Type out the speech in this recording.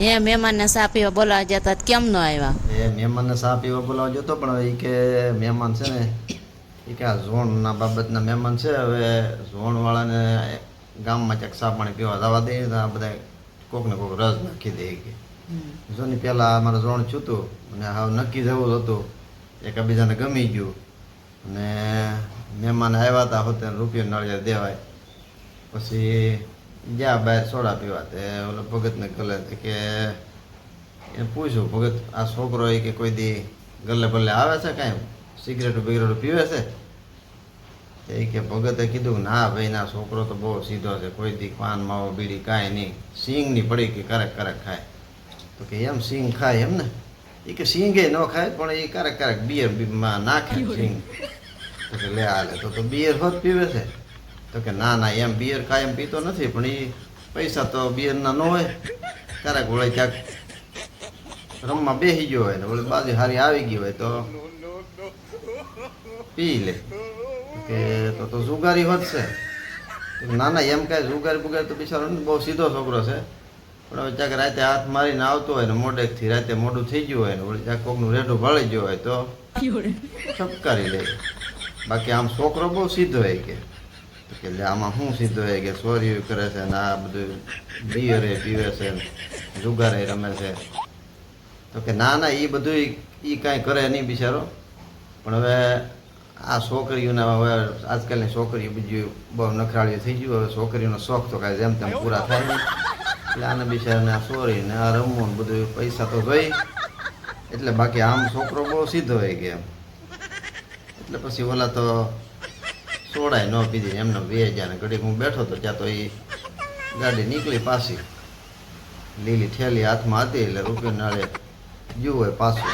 એ મહેમાનને સા પીવા બોલાવા જતા કેમ ન આવ્યા? એ મહેમાનને સા પીવા બોલાવા જતો પણ એ કે મહેમાન છે ને એ કે આ ઝોણના બાબતના મહેમાન છે હવે ઝોણવાળાને ગામમાં ક્યાંક સાપ પાણી પીવા જવા દે આ બધા કોક ને કોક રસ નાખી દે કે. જોની પહેલાં અમારે ઝોણ છૂતું અને હાવ નક્કી જવું હતું એકબીજાને ગમી ગયું અને મહેમાન આવ્યા હતા હોતે રૂપિયો નળિયા દેવાય. પછી ગયા બહાર સોડા પીવા તે ઓલો ભગતને ગલે કે એને પૂછ્યું ભગત આ છોકરો એ કે કોઈ દી ગલે ભલે આવે છે કાંઈ? સિગરેટ બિગરેટ પીવે છે? તે ઈ કે ભગતે કીધું ના ભાઈ ના છોકરો તો બહુ સીધો છે કોઈ દી પાન માવો બીડી કાંઈ નહીં. સિંગની પડી કે ક્યારેક ક્યારેક ખાય. તો કે એમ સિંગ ખાય એમ ને? એ કે સિંગે ન ખાય પણ એ ક્યારેક ક્યારેક બિયરમાં નાખે સિંગ. તો કે લે હાલે તો તો બિયર હોત પીવે છે. તો કે ના ના એમ બિયર કાયમ પીતો નથી પણ એ પૈસા તો બિયરના ન હોય ક્યારેક વળે ક્યાંક રમવા બેસી ગયો હોય ને વળી બાજુ હારી આવી ગઈ હોય તો પી લે. કે તો તો જુગારી વધશે ના ના એમ કાંઈ જુગારી બુગારી તો બિચારો બહુ સીધો છોકરો છે. પણ હવે ક્યાંક રાતે હાથ મારીને આવતો હોય ને મોડેકથી રાતે મોડું થઈ ગયું હોય ને વળી ક્યાંક કોકનું રેઢું ભળી ગયું હોય તો ઠપકારી લે. બાકી આમ છોકરો બહુ સીધો હોય કે. કે લે આમાં શું સીધો હોય કે ચોરી કરે છે ને આ બધું બિયરે પીવે છે જુગારે રમે છે તો કે ના ના એ બધું એ પણ હવે આ છોકરીઓને હવે આજકાલની છોકરીઓ બીજું બહુ નખરાળ્યું થઈ ગયું હવે છોકરીઓનો શોખ તો કાંઈ જેમ તેમ પૂરા થાય નહીં એટલે આને બિચારાને આ સોરી ને આ રમવું ને બધું પૈસા તો જોઈ એટલે બાકી આમ છોકરો બહુ સીધો હોય કે એટલે પછી ઓલા તો સોડાય ન પીધી, એમને બે હજાર ઘડીક હું બેઠો તો ત્યાં તો એ ગાડી નીકળી પાછી. લીલી ઠેલી હાથમાં હતી એટલે રૂપિયો નાળે જુઓ પાછું.